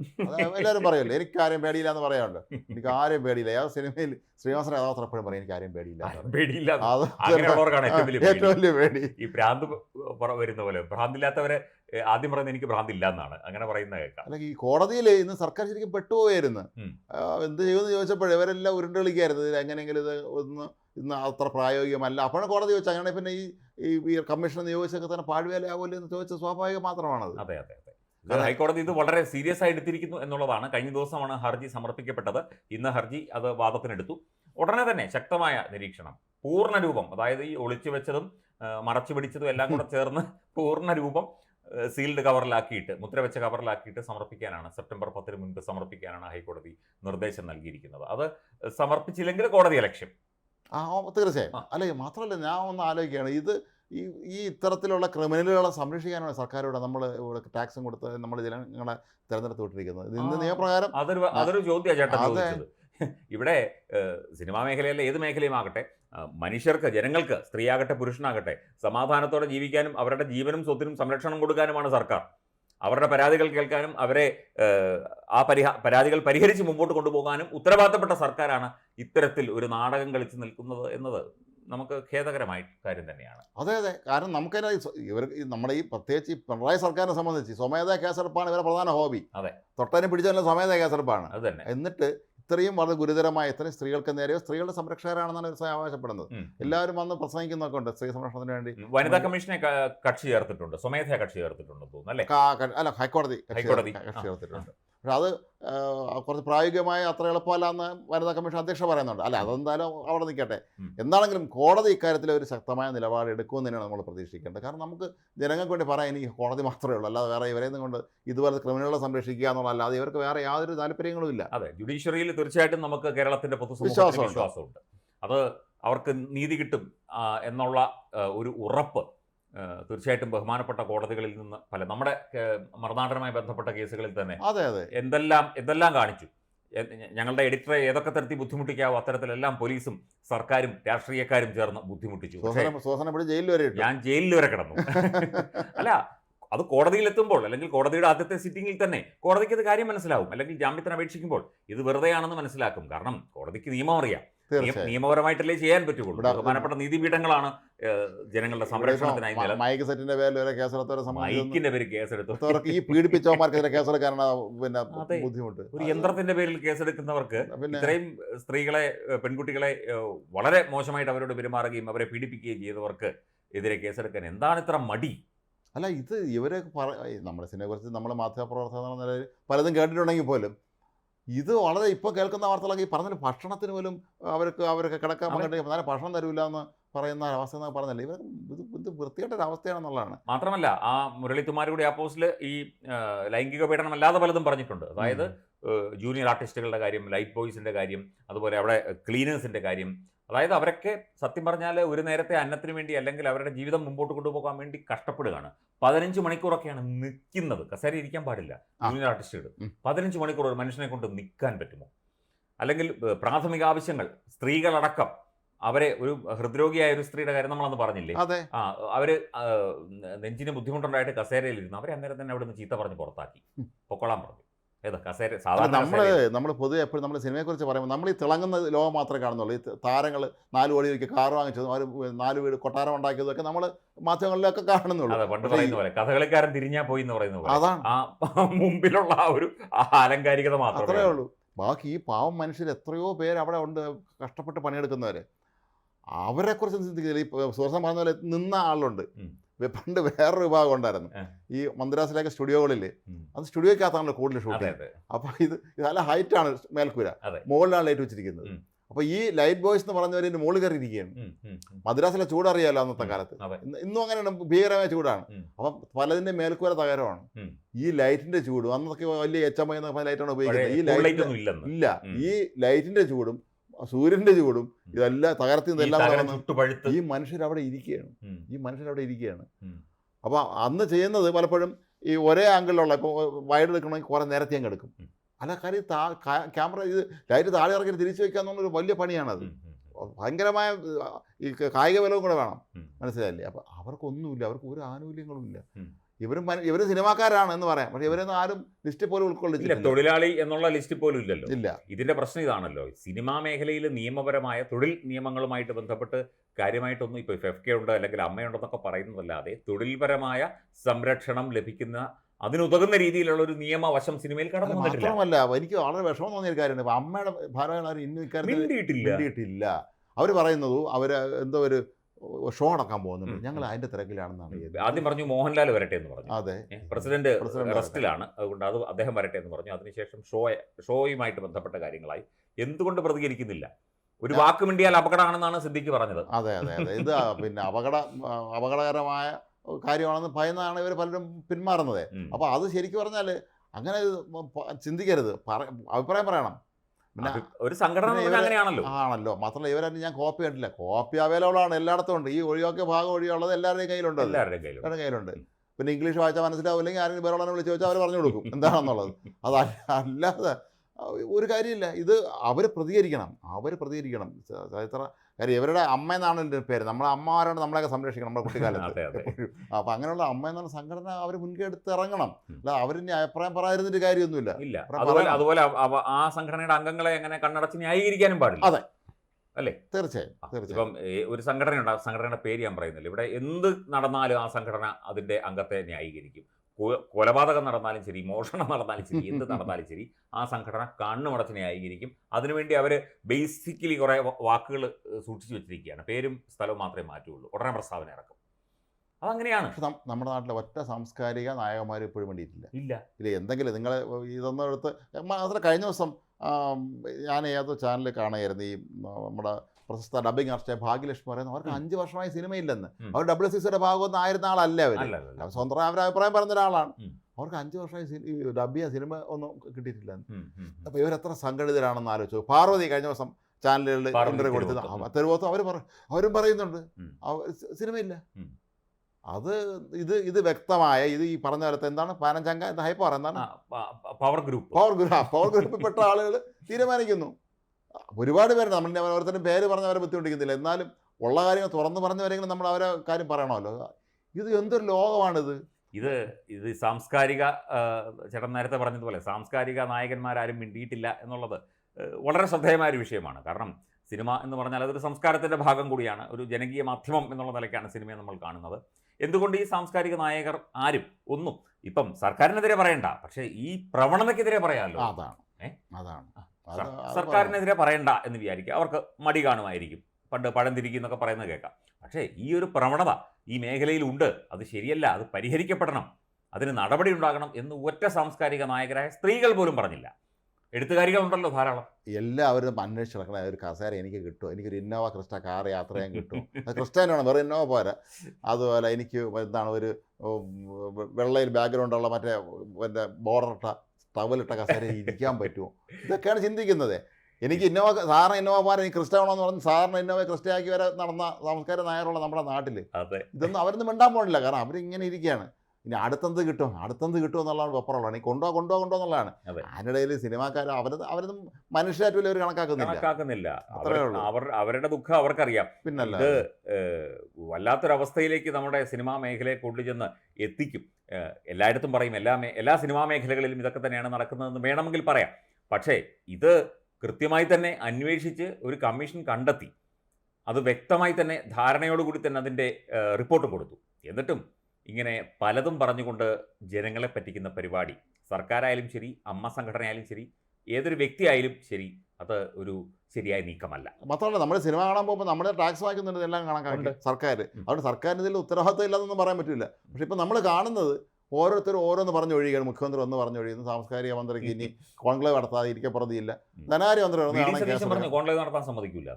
എല്ലാവരും പറയുമല്ലോ എനിക്ക് ആരെയും പേടിയില്ല എന്ന് പറയാറുണ്ട്. എനിക്ക് ആരെയും പേടിയില്ല. ഏത് സിനിമയിൽ ശ്രീനിവാസൻ കഥാപാത്രം എപ്പോഴും പറയും എനിക്ക് ആരെയും പേടിയില്ല. പേടിയില്ല അങ്ങനെയുള്ളവർക്കാണ് ഏറ്റവും വലിയ പേടി. ഈ ഭ്രാന്ത് വരുന്ന പോലെ ഭ്രാന്തില്ലാത്തവരെ ആദ്യം പറയുന്നത് എനിക്ക് ഭ്രാന്തില്ല എന്നാണ് അങ്ങനെ പറയുന്ന കേൾക്കാം അല്ലെങ്കിൽ ഈ കോടതിയിൽ ഇന്ന് സർക്കാർ ശരിക്കും പെട്ടുപോയായിരുന്നു. എന്ത് ചെയ്യുമെന്ന് ചോദിച്ചപ്പോൾ ഇവരെല്ലാം ഉരുണ്ട് കളിക്കായിരുന്നു ഇതിൽ എങ്ങനെയെങ്കിലും ഇത് ഒന്ന് ഇന്ന് അത്ര പ്രായോഗികമല്ല. അപ്പോഴാണ് കോടതി ചോദിച്ചാൽ അങ്ങനെ പിന്നെ ഈ ഈ കമ്മീഷൻ നിയോഗിച്ചൊക്കെ തന്നെ പാഴ്വേലയാവുമല്ലോ എന്ന് ചോദിച്ച സ്വാഭാവികം മാത്രമാണത്. അതെ അതെ അതെ. ഹൈക്കോടതി ഇത് വളരെ സീരിയസ് ആയി എടുത്തിരിക്കുന്നു എന്നുള്ളതാണ്. കഴിഞ്ഞ ദിവസമാണ് ഹർജി സമർപ്പിക്കപ്പെട്ടത്. ഇന്ന് ഹർജി അത് വാദത്തിനെടുത്തു. ഉടനെ തന്നെ ശക്തമായ നിരീക്ഷണം. പൂർണ രൂപം. അതായത് ഈ ഒളിച്ചു വെച്ചതും മറച്ചു പിടിച്ചതും എല്ലാം കൂടെ ചേർന്ന് പൂർണ രൂപം. സീൽഡ് കവറിലാക്കിയിട്ട് മുദ്രവെച്ച കവറിലാക്കിയിട്ട് സമർപ്പിക്കാനാണ് സെപ്റ്റംബർ പത്തിന് മുൻപ് സമർപ്പിക്കാനാണ് ഹൈക്കോടതി നിർദ്ദേശം നൽകിയിരിക്കുന്നത്. അത് സമർപ്പിച്ചില്ലെങ്കിൽ കോടതി ലക്ഷ്യം ആ തീർച്ചയായും. അല്ലേ മാത്രമല്ല ഞാൻ ഒന്ന് ആലോചിക്കുകയാണ് ഇത് ഈ ഈ ഇത്തരത്തിലുള്ള ക്രിമിനലുകളെ സംരക്ഷിക്കാനാണ് സർക്കാരിവിടെ നമ്മൾ ഇവിടെ ടാക്സും കൊടുത്ത് നമ്മൾ ജനങ്ങളെ തിരഞ്ഞെടുത്ത് വിട്ടിരിക്കുന്നത്. ഇന്ന് നിയമപ്രകാരം അതൊരു അതൊരു ചോദ്യമാണ് ചേട്ടൻ അതെ. ഇവിടെ സിനിമാ മേഖലയിലെ ഏത് മേഖലയും ആകട്ടെ മനുഷ്യർക്ക് ജനങ്ങൾക്ക് സ്ത്രീയാകട്ടെ പുരുഷനാകട്ടെ സമാധാനത്തോടെ ജീവിക്കാനും അവരുടെ ജീവനും സ്വത്തിനും സംരക്ഷണം കൊടുക്കാനുമാണ് സർക്കാർ. അവരുടെ പരാതികൾ കേൾക്കാനും അവരെ ആ പരിഹാ പരാതികൾ പരിഹരിച്ച് മുമ്പോട്ട് കൊണ്ടുപോകാനും ഉത്തരവാദിത്തപ്പെട്ട സർക്കാരാണ് ഇത്തരത്തിൽ ഒരു നാടകം കളിച്ച് നിൽക്കുന്നത് എന്നത് നമുക്ക് ഖേദകരമായ കാര്യം തന്നെയാണ്. അതെ അതെ. കാരണം നമുക്കതിനെ ഇവർ നമ്മുടെ ഈ പ്രത്യേകിച്ച് ഈ പിണറായി സർക്കാരിനെ സംബന്ധിച്ച് സ്വമേധ കേസെടുപ്പാണ് ഇവരുടെ പ്രധാന ഹോബി. അതെ. തൊട്ടതിനെ പിടിച്ചതല്ല സ്വമേധ കേസെടുപ്പാണ്. അത് തന്നെ. എന്നിട്ട് ഇത്രയും വളരെ ഗുരുതരമായ ഇത്രയും സ്ത്രീകൾക്ക് നേരെയോ സ്ത്രീകളുടെ സംരക്ഷകരാണെന്നാണ് ഇവർ അവകാശപ്പെടുന്നത്. ഉം. എല്ലാവരും വന്ന് പ്രസംഗിക്കുന്നൊക്കെ ഉണ്ട് സ്ത്രീ സംരക്ഷണത്തിന് വേണ്ടി. വനിതാ കമ്മീഷനെ കക്ഷി ചേർത്തിട്ടുണ്ട് സ്വമേധയാ കക്ഷി ചേർത്തിട്ടുണ്ട് അല്ലേ? അല്ല ഹൈക്കോടതി ഹൈക്കോടതി. കക്ഷി ചേർത്തിട്ടുണ്ട്. പക്ഷെ അത് കുറച്ച് പ്രായോഗികമായ അത്ര എളുപ്പമല്ല എന്ന് വനിതാ കമ്മീഷൻ അധ്യക്ഷ പറയുന്നുണ്ട്. അല്ല അതെന്തായാലും അവിടെ നിൽക്കട്ടെ. എന്താണെങ്കിലും കോടതി ഇക്കാര്യത്തിൽ ഒരു ശക്തമായ നിലപാട് എടുക്കുമെന്ന് തന്നെയാണ് നമ്മൾ പ്രതീക്ഷിക്കേണ്ടത്. കാരണം നമുക്ക് ജനങ്ങൾക്ക് വേണ്ടി പറയാൻ എനിക്ക് കോടതി മാത്രമേ ഉള്ളൂ. അല്ലാതെ വേറെ ഇവരെയും കൊണ്ട് ഇതുപോലെ ക്രിമിനലുകളെ സംരക്ഷിക്കുക എന്നുള്ളതല്ലാതെ ഇവർക്ക് വേറെ യാതൊരു താല്പര്യങ്ങളും ഇല്ല. അതെ ജുഡീഷ്യറിയിൽ തീർച്ചയായിട്ടും നമുക്ക് കേരളത്തിന്റെ പൊതുസമൂഹത്തിൽ വിശ്വാസമുണ്ട്. അത് അവർക്ക് നീതി കിട്ടും എന്നുള്ള ഒരു ഉറപ്പ് തീർച്ചയായിട്ടും ബഹുമാനപ്പെട്ട കോടതികളിൽ നിന്ന് പല നമ്മുടെ മറുനാടനുമായി ബന്ധപ്പെട്ട കേസുകളിൽ തന്നെ അതെ അതെ. എന്തെല്ലാം എന്തെല്ലാം കാണിച്ചു? ഞങ്ങളുടെ എഡിറ്ററെ ഏതൊക്കെ തരത്തിൽ ബുദ്ധിമുട്ടിക്കാവോ അത്തരത്തിലെല്ലാം പോലീസും സർക്കാരും രാഷ്ട്രീയക്കാരും ചേർന്ന് ബുദ്ധിമുട്ടിച്ചു. ജയിലിൽ വരെ ഞാൻ ജയിലിൽ വരെ കിടന്നു. അല്ല അത് കോടതിയിൽ എത്തുമ്പോൾ അല്ലെങ്കിൽ കോടതിയുടെ ആദ്യത്തെ സിറ്റിംഗിൽ തന്നെ കോടതിക്ക് ഇത് കാര്യം മനസ്സിലാവും. അല്ലെങ്കിൽ ജാമ്യത്തിന് അപേക്ഷിക്കുമ്പോൾ ഇത് വെറുതെയാണെന്ന് മനസ്സിലാക്കും. കാരണം കോടതിക്ക് നിയമം അറിയാം. നിയമപരമായിട്ടല്ലേ ചെയ്യാൻ പറ്റുള്ളൂ ബഹുമാനപ്പെട്ട നീതിപീഠങ്ങളാണ് ജനങ്ങളുടെ സംരക്ഷണത്തിനായി സെറ്റിന്റെ പേരിൽ വരെ കേസെടുത്തവരെ സംബന്ധിച്ച് മൈക്കിന്റെ പേര് കേസെടുത്തു. അവർക്ക് ഈ പീഡിപ്പിച്ചവന്മാർക്കെതിരെ കേസെടുക്കാനാണ് പിന്നെ ബുദ്ധിമുട്ട്. ഒരു യന്ത്രത്തിന്റെ പേരിൽ കേസെടുക്കുന്നവർക്ക് ഇത്രയും സ്ത്രീകളെ പെൺകുട്ടികളെ വളരെ മോശമായിട്ട് അവരോട് പെരുമാറുകയും അവരെ പീഡിപ്പിക്കുകയും ചെയ്തവർക്ക് എതിരെ കേസെടുക്കാൻ എന്താണ് ഇത്ര മടി? അല്ല ഇത് ഇവരെ പറ നമ്മുടെ സിനിമയെക്കുറിച്ച് നമ്മൾ മാധ്യമപ്രവർത്തകർ എന്ന നിലയിൽ പലതും കേട്ടിട്ടുണ്ടെങ്കിൽ പോലും ഇത് വളരെ ഇപ്പോൾ കേൾക്കുന്ന വാർത്തകളൊക്കെ ഈ പറഞ്ഞ ഭക്ഷണത്തിന് പോലും അവർക്ക് അവർക്ക് കിടക്കാൻ പറഞ്ഞിട്ട് നല്ല ഭക്ഷണം തരൂല എന്ന് പറയുന്ന അവസ്ഥ എന്നൊക്കെ പറഞ്ഞില്ല? ഇവർ ഇത് ഇത് വൃത്തികെട്ട ഒരവസ്ഥയാണെന്നുള്ളതാണ് അവസ്ഥയാണെന്നുള്ളതാണ്. മാത്രമല്ല ആ മുരളിത്തുമാരുടെ ആ പോസ്റ്റിൽ ഈ ലൈംഗിക പീഡനം അല്ലാതെ പലതും പറഞ്ഞിട്ടുണ്ട്. അതായത് ജൂനിയർ ആർട്ടിസ്റ്റുകളുടെ കാര്യം ലൈറ്റ് ബോയ്സിന്റെ കാര്യം അതുപോലെ അവിടെ ക്ലീനേഴ്സിന്റെ കാര്യം അതായത് അവരൊക്കെ സത്യം പറഞ്ഞാൽ ഒരു നേരത്തെ അന്നത്തിന് വേണ്ടി അല്ലെങ്കിൽ അവരുടെ ജീവിതം മുമ്പോട്ട് കൊണ്ടുപോകാൻ വേണ്ടി കഷ്ടപ്പെടുകയാണ്. പതിനഞ്ച് മണിക്കൂറൊക്കെയാണ് നിൽക്കുന്നത് കസേര ഇരിക്കാൻ പാടില്ല. ജൂനിയർ ആർട്ടിസ്റ്റുകൾ. പതിനഞ്ച് മണിക്കൂർ ഒരു മനുഷ്യനെ കൊണ്ട് നിൽക്കാൻ പറ്റുമോ? അല്ലെങ്കിൽ പ്രാഥമിക ആവശ്യങ്ങൾ സ്ത്രീകളടക്കം അവരെ ഒരു ഹൃദ്രോഗിയായ ഒരു സ്ത്രീയുടെ കാര്യം നമ്മളന്ന് പറഞ്ഞില്ലേ? ആ അവർ നെഞ്ചിന് ബുദ്ധിമുട്ടുണ്ടായിട്ട് കസേരയിലിരുന്നു. അവരെ അന്നേരം തന്നെ അവിടുന്ന് ചീത്ത പറഞ്ഞ് പുറത്താക്കി. പൊക്കോളാൻ പറഞ്ഞു. ഏതാ? കസേര അല്ല സാധാരണ നമ്മൾ നമ്മൾ പൊതുവെ എപ്പോഴും നമ്മൾ സിനിമയെക്കുറിച്ച് പറയുമ്പോൾ നമ്മൾ ഈ തിളങ്ങുന്ന ലോകം മാത്രമേ കാണുന്നുള്ളൂ. ഈ താരങ്ങൾ നാല് കോടി രൂപയ്ക്ക് കാർ വാങ്ങിച്ചതും അവർ നാല് വീട് കൊട്ടാരം ഉണ്ടാക്കിയതൊക്കെ നമ്മൾ മാധ്യമങ്ങളിലൊക്കെ കാണുന്നുള്ളൂ. പണ്ട് പറയുന്ന പോലെ കഥകളിക്കാരൻ തിരിഞ്ഞാ പോയി എന്ന് പറയുന്ന അതാണ്. ആ മുമ്പിലുള്ള ആ ഒരു ആലങ്കാരികത മാത്രമേ അത്രേ ഉള്ളൂ. ബാക്കി ഈ പാവം മനുഷ്യർ എത്രയോ പേര് അവിടെ ഉണ്ട് കഷ്ടപ്പെട്ട് പണിയെടുക്കുന്നവർ അവരെക്കുറിച്ച് ചിന്തിക്കുന്നില്ല. ഈ സുഹൃത്തം പറഞ്ഞ പോലെ നിന്ന ആളുണ്ട്. പണ്ട് വേറൊരു വിഭാഗം ഉണ്ടായിരുന്നു. ഈ മദ്രാസിലേക്ക് സ്റ്റുഡിയോകളിൽ. അത് സ്റ്റുഡിയോക്കകത്താണല്ലോ കൂടുതൽ ഷൂട്ട് ചെയ്യുന്നത്. അപ്പോൾ ഇത് നല്ല ഹൈറ്റ് ആണ് മേൽക്കൂര. മുകളിലാണ് ലൈറ്റ് വെച്ചിരിക്കുന്നത്. അപ്പൊ അപ്പോൾ ഈ ലൈറ്റ് ബോയ്സ് എന്ന് പറഞ്ഞവർ ഇതിന്റെ മുകളിൽ കയറി ഇരിക്കുകയാണ് ഉം, ഉം, ഉം. മദ്രാസിലെ ചൂടറിയാലോ അന്നത്തെ. കാലത്ത്? ഇന്ന് അങ്ങനെയാണ്. ഭീകരമായ ചൂടാണ്. അപ്പം പലതിന്റെ മേൽക്കൂര തകരമാണ് ഈ ലൈറ്റിന്റെ ചൂടും അന്നൊക്കെ വലിയ എച്ച് എം ഐ എന്നൊക്കെ ലൈറ്റാണ് ഉപയോഗിക്കുന്നത്. ഈ ലൈറ്റ് ഇല്ല. ഈ ലൈറ്റിന്റെ ചൂടും സൂര്യന്റെ ചൂടും ഇതെല്ലാം തകർത്തി ഈ അവിടെ ഇരിക്കുകയാണ്. ഈ മനുഷ്യർ അവിടെ ഇരിക്കുകയാണ്. അപ്പോൾ അന്ന് ചെയ്യുന്നത് പലപ്പോഴും ഈ ഒരേ ആംഗിളിലുള്ള ഇപ്പോൾ വൈഡ് എടുക്കണമെങ്കിൽ കുറേ നേരത്തെ അങ്ങ് എടുക്കും. അല്ല കാര്യം താ ക്യാമറ ഇത് ലൈറ്റ് താഴെ ഇറക്കി തിരിച്ചു വെക്കുക എന്നുള്ളൊരു വലിയ പണിയാണത്. ഭയങ്കരമായ ഈ കായിക ബലവും കൂടെ വേണം. മനസ്സിലായില്ലേ? അപ്പോൾ അവർക്കൊന്നുമില്ല. അവർക്ക് ഒരു ആനുകൂല്യങ്ങളും ഇല്ല. ഇവരും ഇവർ ഇവരും സിനിമാക്കാരാണ് എന്ന് പറയാം. പക്ഷെ ഇവരൊന്നും ആരും ലിസ്റ്റ് പോലും ഉൾക്കൊള്ളിച്ചില്ല തൊഴിലാളി എന്നുള്ള ലിസ്റ്റ് പോലും ഇല്ലല്ലോ. ഇല്ല. ഇതിന്റെ പ്രശ്നം ഇതാണല്ലോ. സിനിമാ മേഖലയിൽ നിയമപരമായ തൊഴിൽ നിയമങ്ങളുമായിട്ട് ബന്ധപ്പെട്ട് കാര്യമായിട്ടൊന്നും ഇപ്പോൾ എഫ് കെ ഉണ്ട് അല്ലെങ്കിൽ അമ്മയുണ്ടെന്നൊക്കെ പറയുന്നതല്ലാതെ തൊഴിൽപരമായ സംരക്ഷണം ലഭിക്കുന്ന അതിനുതകുന്ന രീതിയിലുള്ള ഒരു നിയമവശം സിനിമയിൽ കടന്നില്ല കടന്നു മാത്രമല്ല എനിക്ക് വളരെ വിഷമം തോന്നിയ ഒരു കാര്യമാണ്. അമ്മയുടെ ഭാരവാഹികൾ ഇന്നും ഇക്കാര്യം അവർ പറയുന്നത് അവർ എന്തോ ഒരു ഷോ നടക്കാൻ പോകുന്നുണ്ട്. ഞങ്ങൾ അതിന്റെ തിരക്കിലാണെന്നാണ് ആദ്യം പറഞ്ഞു മോഹൻലാൽ വരട്ടെ എന്ന് പറഞ്ഞു. അതെ. പ്രസിഡന്റ് റെസ്റ്റിലാണ്. അതുകൊണ്ട് അത് അദ്ദേഹം വരട്ടെ എന്ന് പറഞ്ഞു. അതിനുശേഷം ഷോ ഷോയുമായിട്ട് ബന്ധപ്പെട്ട കാര്യങ്ങളായി. എന്തുകൊണ്ട് പ്രതികരിക്കുന്നില്ല? ഒരു വാക്ക് മിണ്ടിയാൽ അപകടമാണെന്നാണ് സിദ്ദിഖ് പറഞ്ഞത്. അതെ അതെ അതെ. ഇത് പിന്നെ അപകട അപകടകരമായ കാര്യമാണെന്ന് ഭയന്നാണ് ഇവർ പലരും പിന്മാറുന്നത്. അപ്പൊ അപ്പോൾ അത് ശരിക്കും പറഞ്ഞാൽ അങ്ങനെ ചിന്തിക്കരുത്. പറ അഭിപ്രായം പറയണം. പിന്നെ ഒരു സംഘടന അങ്ങനെയാണല്ലോ. ആണല്ലോ. മാത്രമല്ല ഇവരെ ഞാൻ കോപ്പി കണ്ടില്ല. കോപ്പി അവൈലബിൾ ആണ് എല്ലായിടത്തും ഉണ്ട്. ഈ ഒഴിവാക്കിയ ഭാഗം ഒഴിയുള്ളത് എല്ലാവരുടെയും കയ്യിലുണ്ട് എല്ലാവരുടെയും കയ്യിലും എല്ലാവരുടെ കയ്യിലുണ്ട്. പിന്നെ ഇംഗ്ലീഷ് വായിച്ചാൽ മനസ്സിലാവില്ലെങ്കിൽ ആരെങ്കിലും വേറെ വിളിച്ച് ചോദിച്ചാൽ അവർ പറഞ്ഞു കൊടുക്കും. എന്താണെന്നുള്ളത്. അത് അല്ലാതെ ഒരു കാര്യമില്ല. ഇത് അവർ പ്രതികരിക്കണം. അവർ പ്രതികരിക്കണം. ചരിത്ര കാര്യം ഇവരുടെ അമ്മ എന്നാണ് എന്റെ പേര്. നമ്മളെ അമ്മമാരാണ് നമ്മളെയൊക്കെ സംരക്ഷിക്കണം നമ്മുടെ കുട്ടിക്കാലത്ത്. അപ്പോൾ അങ്ങനെയുള്ള അമ്മ എന്നുള്ള സംഘടന അവർ മുൻകൈ എടുത്ത് ഇറങ്ങണം. അല്ല അവരിനി അഭിപ്രായം പറയാതിരുന്നിട്ട് കാര്യമൊന്നുമില്ല. ഇല്ല. അതുപോലെ അതുപോലെ ആ സംഘടനയുടെ അംഗങ്ങളെ എങ്ങനെ കണ്ണടച്ച് ന്യായീകരിക്കാനും പാടില്ല. അതെ. അല്ലേ? തീർച്ചയായും ഇപ്പം ഒരു സംഘടനയുണ്ട്. ആ സംഘടനയുടെ പേര് ഞാൻ പറയുന്നില്ല. ഇവിടെ എന്ത് നടന്നാലും ആ സംഘടന അതിന്റെ അംഗത്തെ ന്യായീകരിക്കും. കൊലപാതകം നടന്നാലും ശരി മോഷണം നടന്നാലും ശരി എന്ത് നടന്നാലും ശരി ആ സംഘടന കണ്ണുമടച്ച് ന്യായീകരിക്കും. അതിനുവേണ്ടി അവർ ബേസിക്കലി കുറേ വാക്കുകൾ സൂക്ഷിച്ചു വെച്ചിരിക്കുകയാണ്. പേരും സ്ഥലവും മാത്രമേ മാറ്റുള്ളൂ ഉടനെ പ്രസ്താവന ഇറക്കും. അതങ്ങനെയാണ്. പക്ഷെ നമ്മുടെ നാട്ടിലെ ഒറ്റ സാംസ്കാരിക നായകന്മാർ ഇപ്പോഴും വേണ്ടിയിട്ടില്ല. ഇല്ല. ഇല്ല എന്തെങ്കിലും നിങ്ങൾ ഇതൊന്നും എടുത്ത് മാത്രം കഴിഞ്ഞ ദിവസം ഞാൻ ഏതോ ചാനലിൽ കാണുമായിരുന്നു ഈ നമ്മുടെ പ്രശസ്ത ഡബിങ് ആർട്ടിസ്റ്റ് ഭാഗ്യലക്ഷ്മി പറയുന്നത് അവർക്ക്. അഞ്ച് വർഷമായി സിനിമയില്ലെന്ന്. അവർ ഡബ്ല്യു സിസിയുടെ ഭാഗമൊന്നും ആയിരുന്ന ആളല്ല അവർ സ്വന്തം അവരുടെ അഭിപ്രായം പറഞ്ഞ ഒരാളാണ്. അവർക്ക് അഞ്ച് വർഷമായി സി- ഡബ് ചെയ്യാൻ സിനിമ ഒന്നും കിട്ടിയിട്ടില്ലെന്ന്. അപ്പോൾ ഇവരെത്ര സംഘടിതരാണെന്ന് ആലോചിച്ചു. പാർവതി കഴിഞ്ഞ ദിവസം ചാനലുകളിൽ ഇന്റർവ്യൂ കൊടുത്തത് തിരുവോത്ത്. അവർ അവരും പറയുന്നുണ്ട്. സിനിമയില്ല. അത് ഇത് ഇത് വ്യക്തമായ ഇത് ഈ പറഞ്ഞ കാലത്ത് എന്താണ്? പാനഞ്ചങ്ക ഹൈപ്പർ എന്താണ്? Power group power group power ഗ്രൂപ്പിൽപ്പെട്ട ആളുകൾ തീരുമാനിക്കുന്നു. ഒരുപാട് പേരുണ്ട് നമ്മൾ ഓരോരുത്തരും പേര് പറഞ്ഞ് അവരെ ബുദ്ധിമുട്ടിക്കുന്നില്ല എന്നാലും ഉള്ള കാര്യങ്ങൾ തുറന്നു പറഞ്ഞവരെങ്കിലും നമ്മൾ അവരെ കാര്യം പറയണമല്ലോ. ഇത് എന്തൊരു ലോകമാണിത്? ഇത് ഇത് സാംസ്കാരിക ചേട്ടൻ നേരത്തെ പറഞ്ഞതുപോലെ സാംസ്കാരിക നായകന്മാരാരും മിണ്ടിയിട്ടില്ല എന്നുള്ളത് വളരെ ശ്രദ്ധേയമായ ഒരു വിഷയമാണ്. കാരണം സിനിമ എന്ന് പറഞ്ഞാൽ അതൊരു സംസ്കാരത്തിന്റെ ഭാഗം കൂടിയാണ്. ഒരു ജനകീയ മാധ്യമം എന്നുള്ള നിലയ്ക്കാണ് സിനിമയെ നമ്മൾ കാണുന്നത്. എന്തുകൊണ്ട് ഈ സാംസ്കാരിക നായകർ ആരും ഒന്നും ഇപ്പം സർക്കാരിനെതിരെ പറയണ്ട. പക്ഷേ ഈ പ്രവണതയ്ക്കെതിരെ പറയാമല്ലോ അതാണ്? അതാണ്. സർക്കാരിനെതിരെ പറയണ്ട എന്ന് വിചാരിക്കുക. അവർക്ക് മടി കാണുമായിരിക്കും. പണ്ട് പഴം തിരിക്കുന്നൊക്കെ പറയുന്നത് കേൾക്കാം. പക്ഷേ ഈ ഒരു പ്രവണത ഈ മേഖലയിലുണ്ട് അത് ശരിയല്ല. അത് പരിഹരിക്കപ്പെടണം. അതിന് നടപടി ഉണ്ടാകണം എന്ന് ഒറ്റ സാംസ്കാരിക നായകരായ സ്ത്രീകൾ പോലും പറഞ്ഞില്ല. എഴുത്തുകാരികളുണ്ടല്ലോ ധാരാളം. എല്ലാവരും അന്വേഷിച്ച് നടക്കണ. ഒരു കസേര എനിക്ക് കിട്ടും? എനിക്കൊരു ഇന്നോവ ക്രിസ്റ്റ കാർ യാത്ര ചെയ്യാൻ കിട്ടും? അത് ക്രിസ്റ്റേന് വേണം വേറെ ഇന്നോവ പോരാ. അതുപോലെ എനിക്ക് എന്താണ് ഒരു വെള്ളയിൽ ബാക്ക്ഗ്രൗണ്ടുള്ള മറ്റേ എന്റെ ബോർഡറിട്ട ടവലിട്ട കസേര ഇരിക്കാൻ പറ്റുമോ? ഇതൊക്കെയാണ് ചിന്തിക്കുന്നത്. എനിക്ക് ഇന്നോവ സാറിന് ഇന്നോവ പോരാ എനിക്ക് ക്രിസ്റ്റ വേണമെന്ന് പറഞ്ഞ് സാറിന് ഇന്നോവ ക്രിസ്റ്റയാക്കി വരെ നടന്ന സംസ്കാര നായരുള്ള നമ്മുടെ നാട്ടിൽ ഇതൊന്നും അവരൊന്നും മിണ്ടാൻ പോണില്ല. കാരണം അവരിങ്ങനെ ഇരിക്കുകയാണ്. ഇനി അടുത്തെന്ത് കിട്ടും? അടുത്തെന്ത് കിട്ടും എന്നുള്ളതാണ് വെപ്പറുള്ളത് ഈ കൊണ്ടോ കൊണ്ടോ കൊണ്ടോ എന്നുള്ളതാണ്. അതിനിടയിൽ സിനിമാക്കാർ അവർ അവരൊന്നും മനുഷ്യരായിട്ട് വലിയ ഒരു കണക്കാക്കുന്നില്ല. കണക്കാക്കുന്നില്ല അത്രേ അവർ ഉള്ളൂ. അവർ അവരുടെ ദുഃഖം അവർക്കറിയാം. പിന്നല്ല. ഇത് വല്ലാത്തൊരവസ്ഥയിലേക്ക് നമ്മുടെ സിനിമാ മേഖലയെ കൊണ്ടുചെന്ന് എത്തിക്കും. എല്ലായിടത്തും പറയും എല്ലാ എല്ലാ സിനിമാ മേഖലകളിലും ഇതൊക്കെ തന്നെയാണ് നടക്കുന്നതെന്ന് വേണമെങ്കിൽ പറയാം. പക്ഷേ ഇത് കൃത്യമായി തന്നെ അന്വേഷിച്ച് ഒരു കമ്മീഷൻ കണ്ടെത്തി. അത് വ്യക്തമായി തന്നെ ധാരണയോടുകൂടി തന്നെ അതിന്റെ റിപ്പോർട്ട് കൊടുത്തു. എന്നിട്ടും ഇങ്ങനെ പലതും പറഞ്ഞുകൊണ്ട് ജനങ്ങളെ പറ്റിക്കുന്ന പരിപാടി സർക്കാരായാലും ശരി അമ്മ സംഘടനയായാലും ശരി ഏതൊരു വ്യക്തിയായാലും ശരി അത് ഒരു ശരിയായ നീക്കമല്ല. മാത്രമല്ല നമ്മൾ സിനിമ കാണാൻ പോകുമ്പോൾ നമ്മുടെ ടാക്സ് വാങ്ങിക്കുന്നുണ്ട് എല്ലാം കാണാൻ ഉണ്ട്. സർക്കാർ. അതുകൊണ്ട് സർക്കാരിന് ഇതിൽ ഉത്തരവാദിത്വം ഇല്ലാതൊന്നും പറയാൻ പറ്റില്ല. പക്ഷെ ഇപ്പം നമ്മൾ കാണുന്നത് ഓരോരുത്തരും ഓരോന്ന് പറഞ്ഞു ഒഴിയുകയാണ്. മുഖ്യമന്ത്രി ഒന്ന് പറഞ്ഞു ഒഴിയുന്നു. സാംസ്കാരിക മന്ത്രിക്ക് ഇനി കോൺക്ലേവ് നടത്താതെ ഇരിക്കപ്പുറതിയില്ല ഉം. ധനാര്യ മന്ത്രി വി ഒന്ന് ഡി കാണാൻ സതീശൻ കേസ് പറഞ്ഞു കോൺക്ലേവ് നടത്താൻ സമ്മതിക്കില്ല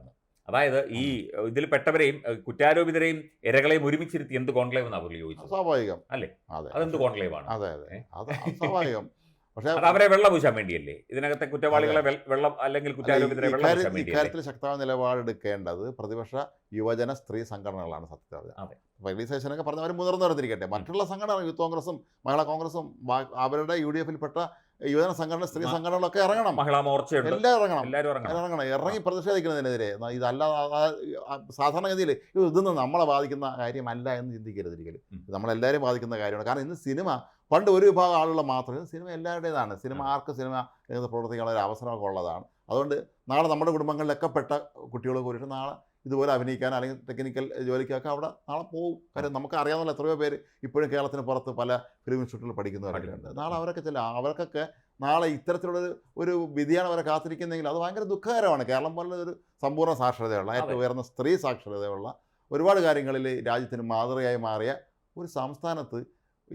അതായത് ഈ ഇതിൽ പെട്ടവരെയും കുറ്റാരോപിതരെയും ഇരകളെയും ഒരുമിച്ചിരുത്തി എന്ത് കോൺക്ലേവ് എന്നാ ചോദിച്ചത്? സ്വാഭാവികം അല്ലേ? അതെ. അതെന്ത് കോൺക്ലേവ് ആണ് അതെ? അത് അത് സ്വാഭാവികം പക്ഷേ അവരെ വെള്ളം പൂശാൻ വേണ്ടിയല്ലേ? ഇതിനകത്തെ കുറ്റവാളികളെ വെള്ളം അല്ലെങ്കിൽ ഇക്കാര്യത്തിൽ ശക്തമായ നിലപാടെടുക്കേണ്ടത് പ്രതിപക്ഷ യുവജന സ്ത്രീ സംഘടനകളാണ് സത്യത്തിൽ അതെ. പറഞ്ഞത് പറഞ്ഞ അവർ പറഞ്ഞവർ മുതിർന്നവരെത്തിരിക്കട്ടെ മറ്റുള്ള സംഘടന യൂത്ത് കോൺഗ്രസും മഹിളാ കോൺഗ്രസും അവരുടെ യു ഡി എഫിൽപ്പെട്ട യുവജന സംഘടന സ്ത്രീ സംഘടനകളൊക്കെ ഇറങ്ങണം. മഹിളാ മോർച്ച എല്ലാം ഇറങ്ങണം. എല്ലാവരും ഇറങ്ങണം. ഇറങ്ങി പ്രതിഷേധിക്കുന്നതിനെതിരെ. ഇതല്ല സാധാരണഗതിയിൽ ഇതൊന്നും നമ്മളെ ബാധിക്കുന്ന കാര്യമല്ല എന്ന് ചിന്തിക്കരുത് ഒരിക്കലും. ഉം. നമ്മളെല്ലാവരും ബാധിക്കുന്ന കാര്യമാണ്. കാരണം ഇന്ന് സിനിമ പണ്ട് ഒരു വിഭാഗം ആളുകൾ മാത്രമേ സിനിമ എല്ലാവരുടേതാണ്. സിനിമ. ആർക്ക് സിനിമ രംഗത്ത് പ്രവർത്തിക്കാനുള്ള ഒരു അവസരമൊക്കെ ഉള്ളതാണ്. അതുകൊണ്ട് നാളെ നമ്മുടെ കുടുംബങ്ങളിലൊക്കെ പെട്ട കുട്ടികൾ കൂടിയിട്ട് നാളെ ഇതുപോലെ അഭിനയിക്കാൻ അല്ലെങ്കിൽ ടെക്നിക്കൽ ജോലിക്കൊക്കെ അവിടെ നാളെ പോകും. കാര്യം നമുക്ക് അറിയാവുന്ന എത്രയോ പേര് ഇപ്പോഴും കേരളത്തിന് പുറത്ത് പല ഫിലിം ഇൻസ്റ്റിറ്റ്യൂട്ടിൽ പഠിക്കുന്നവരൊക്കെ നാളെ അവരൊക്കെ ചില അവർക്കൊക്കെ നാളെ ഇത്തരത്തിലുള്ള ഒരു- ഒരു വിധിയാണ് അവരെ കാത്തിരിക്കുന്നതെങ്കിൽ അത് ഭയങ്കര ദുഃഖകരമാണ്. കേരളം പോലെ ഒരു സമ്പൂർണ സാക്ഷരതയുള്ള ഏറ്റവും ഉയർന്ന സ്ത്രീ സാക്ഷരതയുള്ള ഒരുപാട് കാര്യങ്ങളിൽ രാജ്യത്തിന് മാതൃകയായി മാറിയ ഒരു സംസ്ഥാനത്ത്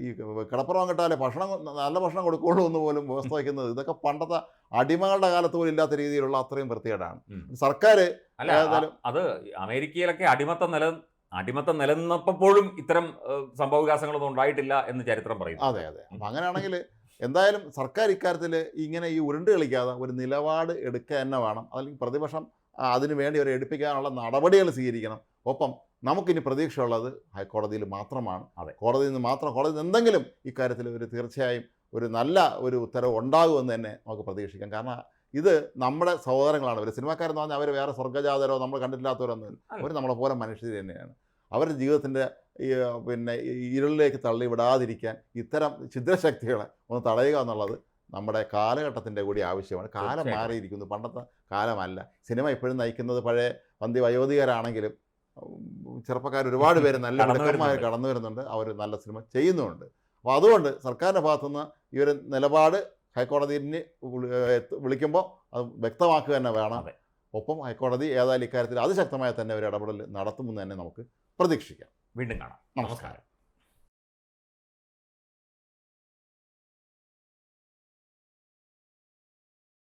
ഈ കിടപ്പുറം കിട്ടാതെ ഭക്ഷണം നല്ല ഭക്ഷണം കൊടുക്കുള്ളൂ എന്ന് പോലും വ്യവസ്ഥ വയ്ക്കുന്നത് ഇതൊക്കെ പണ്ടത്തെ അടിമകളുടെ കാലത്ത് പോലും ഇല്ലാത്ത രീതിയിലുള്ള അത്രയും വൃത്തികേടാണ്. സർക്കാർ അത് അമേരിക്കയിലൊക്കെ അടിമത്തം നില അടിമത്തം നിലനിന്നപ്പോഴും ഇത്തരം സംഭവ വികാസങ്ങളൊന്നും ഉണ്ടായിട്ടില്ല എന്ന് ചരിത്രം പറയും അതെ അതെ. അപ്പം അങ്ങനെയാണെങ്കിൽ എന്തായാലും സർക്കാർ ഇക്കാര്യത്തിൽ ഇങ്ങനെ ഈ ഉരുണ്ട് കളിക്കാതെ ഒരു നിലപാട് എടുക്കുക തന്നെ വേണം. അല്ലെങ്കിൽ പ്രതിപക്ഷം അതിനു വേണ്ടി അവരെ എടുപ്പിക്കാനുള്ള നടപടികൾ സ്വീകരിക്കണം. ഒപ്പം നമുക്കിനി പ്രതീക്ഷയുള്ളത് ഹൈക്കോടതിയിൽ മാത്രമാണ്. അതെ. കോടതിയിൽ നിന്ന് മാത്രം കോടതിയിൽ നിന്ന് എന്തെങ്കിലും ഇക്കാര്യത്തിൽ ഒരു തീർച്ചയായും ഒരു നല്ല ഒരു ഉത്തരവ് ഉണ്ടാകുമെന്ന് തന്നെ നമുക്ക് പ്രതീക്ഷിക്കാം. കാരണം ഇത് നമ്മുടെ സഹോദരങ്ങളാണ്. അവർ സിനിമാക്കാരെന്ന് പറഞ്ഞാൽ അവർ വേറെ സ്വർഗജാതരോ നമ്മൾ കണ്ടിട്ടില്ലാത്തവരൊന്നും. അവർ നമ്മളെ പോലെ മനുഷ്യർ തന്നെയാണ്. അവരുടെ ജീവിതത്തിന്റെ ഈ പിന്നെ ഇരുളിലേക്ക് തള്ളി വിടാതിരിക്കാൻ ഇത്തരം ഛിദ്രശക്തികളെ ഒന്ന് തടയുക എന്നുള്ളത് നമ്മുടെ കാലഘട്ടത്തിന്റെ കൂടി ആവശ്യമാണ്. കാലം മാറിയിരിക്കുന്നു. പണ്ടത്തെ കാലമല്ല. സിനിമ ഇപ്പോഴും നയിക്കുന്നത് പഴയ പന്തി വയോധികരാണെങ്കിലും ചെറുപ്പക്കാർ ഒരുപാട് പേര് നല്ല മിടുക്കന്മാർ കടന്നു വരുന്നുണ്ട്. അവർ നല്ല സിനിമ ചെയ്യുന്നുണ്ട് അപ്പോൾ അതുകൊണ്ട് സർക്കാരിന്റെ ഭാഗത്തുനിന്ന് ഈ ഒരു നിലപാട് ഹൈക്കോടതിന് വിളിക്കുമ്പോൾ അത് വ്യക്തമാക്കുക തന്നെ വേണം. ഒപ്പം ഹൈക്കോടതി ഏതായാലും ഇക്കാര്യത്തിൽ അതിശക്തമായി തന്നെ ഒരു ഇടപെടൽ നടത്തുമെന്ന് തന്നെ നമുക്ക് പ്രതീക്ഷിക്കാം. വീണ്ടും കാണാം. നമസ്കാരം.